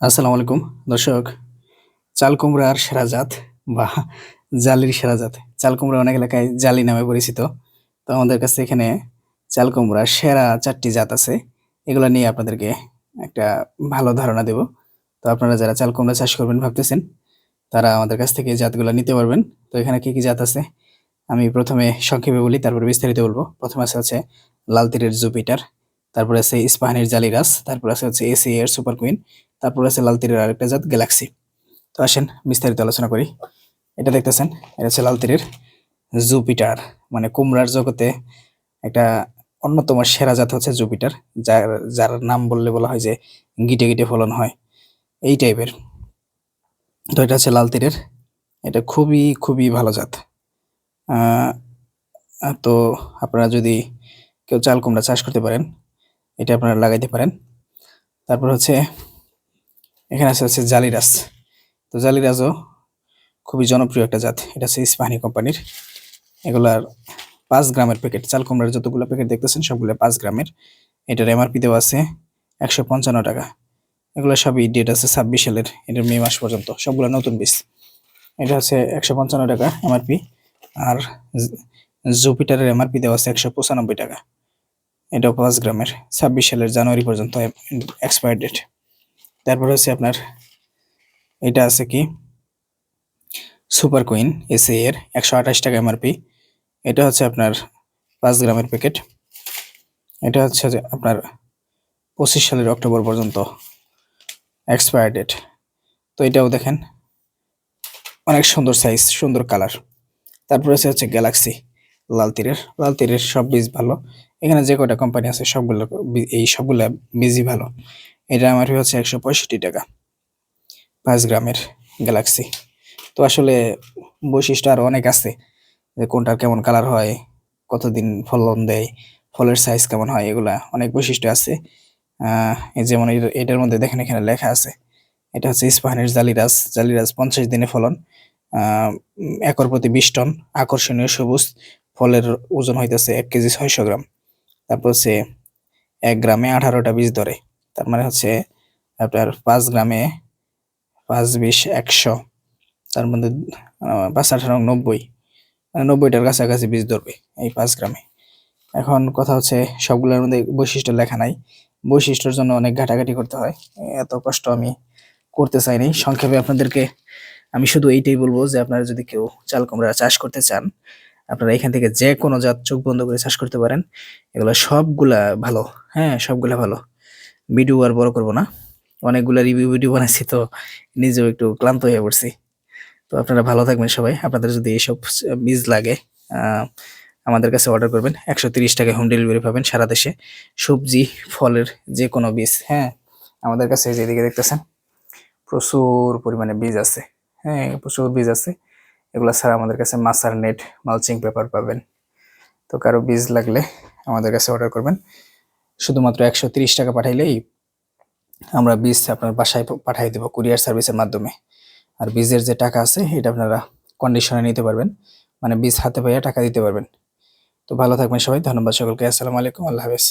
আসসালামু আলাইকুম। দর্শক চাল কুমড়ার সেরা জাত বা জালির সেরা জাত। চাল কুমড়া অনেক এলাকায় জালি নামে পরিচিত। তো আমাদের কাছে এখানে চাল কুমড়ার সেরা চারটি জাত আছে। এগুলো নিয়ে আপনাদেরকে একটা ভালো ধারণা দেব। তো আপনারা যারা চাল কুমড়া চাষ করবেন ভাবতেছেন, তারা আমাদের কাছ থেকে জাতগুলো নিতে পারবেন। তো এখানে কী কী জাত আছে? আমি প্রথমে সংক্ষেপে বলি, তারপরে বিস্তারিত বলব। প্রথমে আছে হচ্ছে লাল তীরের জুপিটার। তারপরে আছে ইস্পাহানির জালিরাস, তারপরে আছে হচ্ছে এসি এর সুপার কুইন, তারপরে আছে লাল তীরের আরেকটা জাত গ্যালাক্সি। তো আসেন বিস্তারিত আলোচনা করি। এটা দেখতেছেন, এটা হচ্ছে লাল তীরের জুপিটার মানে কুমড়ার জগতে একটা অন্যতম সেরা জাত হচ্ছে জুপিটার, যার যার নাম বললে বলা হয় যে গিটে গিটে ফলন হয়, এই টাইপের। তো এটা হচ্ছে লাল তীরের, এটা খুবই খুবই ভালো জাত। তো আপনারা যদি কেউ চাল কুমড়া চাষ করতে পারেন এটা আপনারা লাগাইতে পারেন। তারপর হচ্ছে, এখানে আছে হচ্ছে জালিরাস তো জালিরাজও খুবই জনপ্রিয় একটা জাত। এটা হচ্ছে ইস্পাহানি কোম্পানির। এগুলার পাঁচ গ্রামের প্যাকেট, চাল কুমড়ার যতগুলো প্যাকেট দেখতেছেন, সবগুলো পাঁচ গ্রামের। এটার এমআরপি দেওয়া আছে একশো পঞ্চান্ন টাকা। এগুলো সবই ডেট আছে ছাব্বিশ সালের এটার মে মাস পর্যন্ত। সবগুলো নতুন বীজ। এটা হচ্ছে একশো পঞ্চান্ন টাকা এমআরপি আর জুপিটারের এমআরপি দেওয়া আছে একশো পঁচানব্বই টাকা। এটাও পাঁচ গ্রামের ছাব্বিশ সালের জানুয়ারি পর্যন্ত এক্সপায়ার ডেট তারপর হচ্ছে আপনার, এটা আছে কি? সুপার কুইন এসএ এর একশো আঠাশ টাকা এমআরপি এটা হচ্ছে আপনার পাঁচ গ্রামের প্যাকেট এটা হচ্ছে আপনার পঁচিশ সালের অক্টোবর পর্যন্ত এক্সপায়ার ডেট তো এটাও দেখেন, অনেক সুন্দর সাইজ সুন্দর কালার তারপরে আছে হচ্ছে গ্যালাক্সি লাল তীরের লাল তীরের সব বীজ ভালো। এখানে যে কটা কোম্পানি আছে, সবগুলো এই সবগুলো বীজই ভালো। এটা আমার হচ্ছে একশো পঁয়ষট্টি টাকা পাঁচ গ্রামের গ্যালাক্সি তো আসলে বৈশিষ্ট্য আরও অনেক আছে যে কোনটার কেমন কালার হয়, কতদিন ফলন দেয়, ফলের সাইজ কেমন হয়, এগুলা অনেক বৈশিষ্ট্য আছে। যেমন এটার মধ্যে দেখেন এখানে লেখা আছে, এটা হচ্ছে ইস্পাহানের জালিরাজ জালিরাজ পঞ্চাশ দিনে ফলন। একর প্রতি বিশ টন, আকর্ষণীয় সবুজ ফলের ওজন হইতেছে এক কেজি ছয়শো গ্রাম। তারপর হচ্ছে এক গ্রামে আঠারোটা বীজ ধরে। তার মানে হচ্ছে আপনার পাঁচ গ্রামে পাঁচ বিশ একশো। তার মধ্যে পাঁচ আঠারো নব্বই। মানে নব্বইটার কাছাকাছি বীজ ধরবে এই পাঁচ গ্রামে। এখন কথা হচ্ছে সবগুলোর মধ্যে বৈশিষ্ট্য লেখা নাই। বৈশিষ্ট্যর জন্য অনেক ঘাটাঘাটি করতে হয়। এত কষ্ট আমি করতে চাইনি। সংক্ষেপে আপনাদেরকে আমি শুধু এইটাই বলব যে আপনারা যদি কেউ চাল কুমড়া চাষ করতে চান আপনারা এখান থেকে যে কোনো জাত চোখ বন্ধ করে চাষ করতে পারেন। এগুলো সবগুলা ভালো। হ্যাঁ সবগুলা ভালো। ভিডিও আর বড় করব না। অনেকগুলা রিভিউ ভিডিও বানাইছি তো নিজেও একটু ক্লান্ত হয়ে পড়ছি। তো আপনারা ভালো থাকবেন সবাই। আপনাদের যদি এইসব বীজ লাগে আমাদের কাছে অর্ডার করবেন। একশো তিরিশ টাকায় হোম ডেলিভারি পাবেন সারা দেশে। সবজি, ফলের যে কোনো বীজ হ্যাঁ আমাদের কাছে যেদিকে দেখতেছেন, প্রচুর পরিমাণে বীজ আছে। হ্যাঁ প্রচুর বীজ আছে। এগুলো ছাড়া আমাদের কাছে মাসার নেট মালচিং পেপার পাবেন। তো কারও বীজ লাগলে আমাদের কাছে অর্ডার করবেন। শুধুমাত্র একশো টাকা পাঠাইলেই আমরা বীজ আপনার বাসায় পাঠিয়ে দেবো কুরিয়ার সার্ভিসের মাধ্যমে। আর বীজের যে টাকা আছে, এটা আপনারা কন্ডিশনে নিতে পারবেন। মানে বীজ হাতে পাইয়া টাকা দিতে পারবেন। তো ভালো থাকবেন সবাই, ধন্যবাদ সকলকে, আসসালামু আলাইকুম, আল্লাহ হাফেজ।